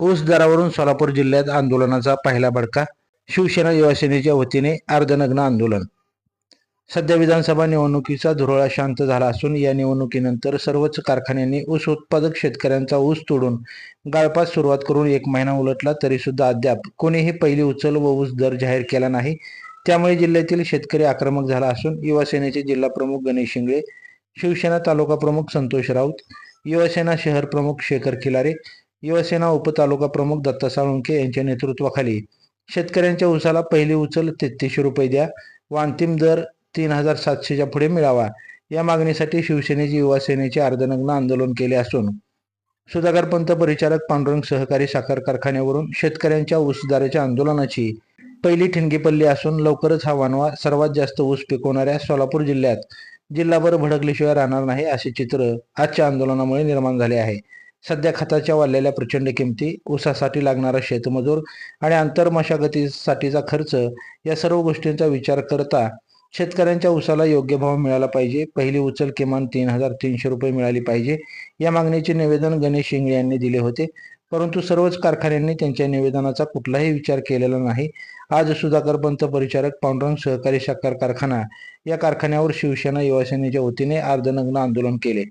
ऊस दरावरून सोलापूर जिल्ह्यात आंदोलनाचा पहिला भडका शिवसेना युवासेनेच्या वतीने अर्धनग्न आंदोलन. सध्या विधानसभा निवडणुकीचा धुरोळा शांत झाला असून या निवडणुकीनंतर सर्वच कारखान्यांनी ऊस उत्पादक शेतकऱ्यांचा ऊस तोडून गाळपास सुरुवात करून एक महिना उलटला तरी सुद्धा अद्याप कोणीही पहिली उचल व ऊस दर जाहीर केला नाही. त्यामुळे जिल्ह्यातील शेतकरी आक्रमक झाला असून युवासेनेचे जिल्हा प्रमुख गणेश शिंगळे शिवसेना तालुका प्रमुख संतोष राऊत युवासेना शहर प्रमुख शेखर खिलारे युवासेना उपतालुका प्रमुख दत्ता साळुंके यांच्या नेतृत्वाखाली शेतकऱ्यांच्या ऊसाला पहिली उचल तेहतीसशे रुपये द्या. व अंतिम दर तीन हजार सातशेच्या पुढे मिळावा. या मागणीसाठी शिवसेनेचे युवा सेनेचे अर्धनग्न आंदोलन केले असून सुधाकर पंत परिचालक पांडुरंग सहकारी साखर कारखान्यावरून शेतकऱ्यांच्या ऊसदाराच्या आंदोलनाची पहिली ठिणगी पडली असून लवकरच हा वानवा सर्वात जास्त ऊस पिकवणाऱ्या सोलापूर जिल्ह्यात जिल्हाभर भडकल्याशिवाय राहणार नाही असे चित्र आजच्या आंदोलनामुळे निर्माण झाले आहे. सध्या खताच्या वाढलेल्या प्रचंड किमती ऊसासाठी लागणारा शेतमजूर आणि आंतरमशागतीसाठीचा खर्च या सर्व गोष्टींचा विचार करता शेतकऱ्यांच्या ऊसाला योग्य भाव मिळाला पाहिजे. पहिली उचल किमान तीन हजार तीनशे रुपये मिळाली पाहिजे. या मागणीचे निवेदन गणेश शिंगळे यांनी दिले होते. परंतु सर्वच कारखान्यांनी त्यांच्या निवेदनाचा कुठलाही विचार केलेला नाही. आज सुधाकर पंत परिचारक पांडुरंग सहकारी साखर कारखाना या कारखान्यावर शिवसेना युवासेनेच्या वतीने अर्धनग्न आंदोलन केले.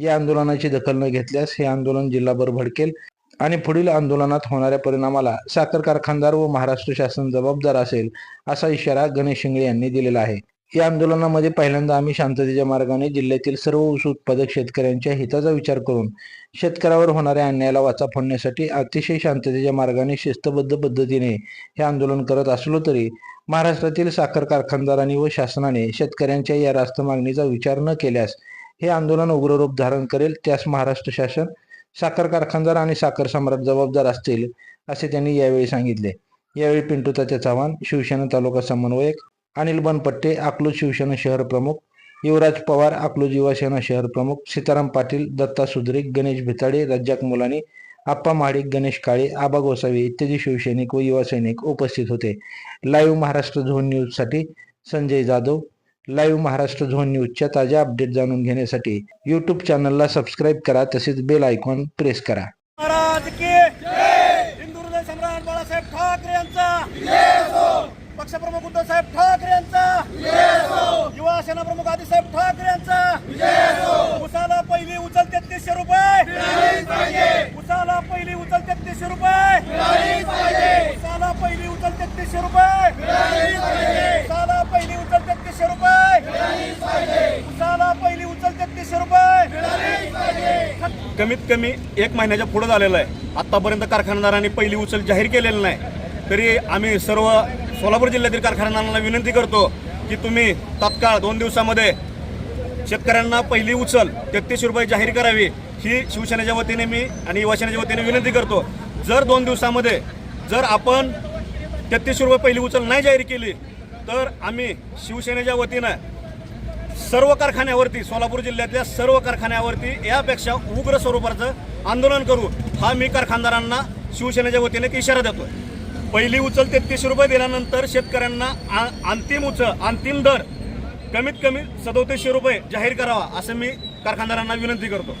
या आंदोलनाची दखल न घेतल्यास हे आंदोलन जिल्हाभर भडकेल आणि पुढील आंदोलनात होणाऱ्या परिणामाला साखर कारखानदार व महाराष्ट्र शासन जबाबदार असेल असा इशारा गणेश शिंगळे यांनी दिलेला आहे. या आंदोलनामध्ये पहिल्यांदा आम्ही शांततेच्या मार्गाने जिल्ह्यातील सर्व ऊस उत्पादक शेतकऱ्यांच्या हिताचा विचार करून शेतकऱ्यावर होणाऱ्या अन्यायाला वाचा फोडण्यासाठी अतिशय शांततेच्या मार्गाने शिस्तबद्ध पद्धतीने हे आंदोलन करत असलो तरी महाराष्ट्रातील साखर कारखानदारांनी व शासनाने शेतकऱ्यांच्या या रास्त मागणीचा विचार न केल्यास हे आंदोलन उग्र रूप धारण करेल. त्यास महाराष्ट्र शासन साखर कारखानदार आणि साखर सम्राट जबाबदार असतील असे त्यांनी यावेळी सांगितले. यावेळी पिंटू तात्या चव्हाण शिवसेना तालुका समन्वयक अनिल बनपट्टे अकलूज शिवसेना शहर प्रमुख युवराज पवार अकलूज युवासेना शहर प्रमुख सीताराम पाटील दत्ता सुद्रिक गणेश भिताडे रज्जाक मुलानी आप्पा महाडिक गणेश काळे आबा गोसावी इत्यादी शिवसैनिक व युवा सैनिक उपस्थित होते. लाईव्ह महाराष्ट्र झोन न्यूजसाठी संजय जाधव लाईव्ह महाराष्ट्र झोन न्यूजच्या ताज्या अपडेट जाणून घेण्यासाठी यूट्यूब चॅनलला सबस्क्राईब करा तसेच बेल आयकॉन प्रेस करा. सम्राट बाळासाहेब ठाकरे यांचा! पक्षप्रमुख उद्धव साहेब ठाकरे यांचा! युवा सेना प्रमुख आदिसाहेब ठाकरे यांचा उसाला पहिली उचल तेहतीसशे रुपये उसाला पहिली उचल तेहतीसशे रुपये उसाला पहिली उचल तेहतीसशे रुपये उसाला पहिली उचल तेहतीसशे रुपये उसाला पहिली उचल तेहतीसशे रुपये कमीत कमी एक महिन्याच्या पुढे झालेलं आहे. आत्तापर्यंत कारखानदारांनी पहिली उचल जाहीर केलेली नाही. तरी आम्ही सर्व सोलापूर जिल्ह्यातील कारखानदारांना विनंती करतो की तुम्ही तात्काळ दोन दिवसामध्ये शेतकऱ्यांना पहिली उचल तेहतीस रुपये जाहीर करावी ही शिवसेनेच्या वतीने मी आणि युवासेनेच्या वतीने विनंती करतो. जर दोन दिवसामध्ये जर आपण तेहतीस रुपये पहिली उचल नाही जाहीर केली तर आम्ही शिवसेनेच्या वतीनं सर्व कारखान्यावरती सोलापूर जिल्ह्यातल्या सर्व कारखान्यावरती यापेक्षा उग्र स्वरूपाचं आंदोलन करू हा मी कारखानदारांना शिवसेनेच्या वतीने इशारा देतो पहिली उचल तेहतीसशे रुपये दिल्यानंतर शेतकऱ्यांना आ- अंतिम उचल अंतिम दर कमीत कमी सदोतीसशे रुपये जाहीर करावा असं मी कारखानदारांना विनंती करतो.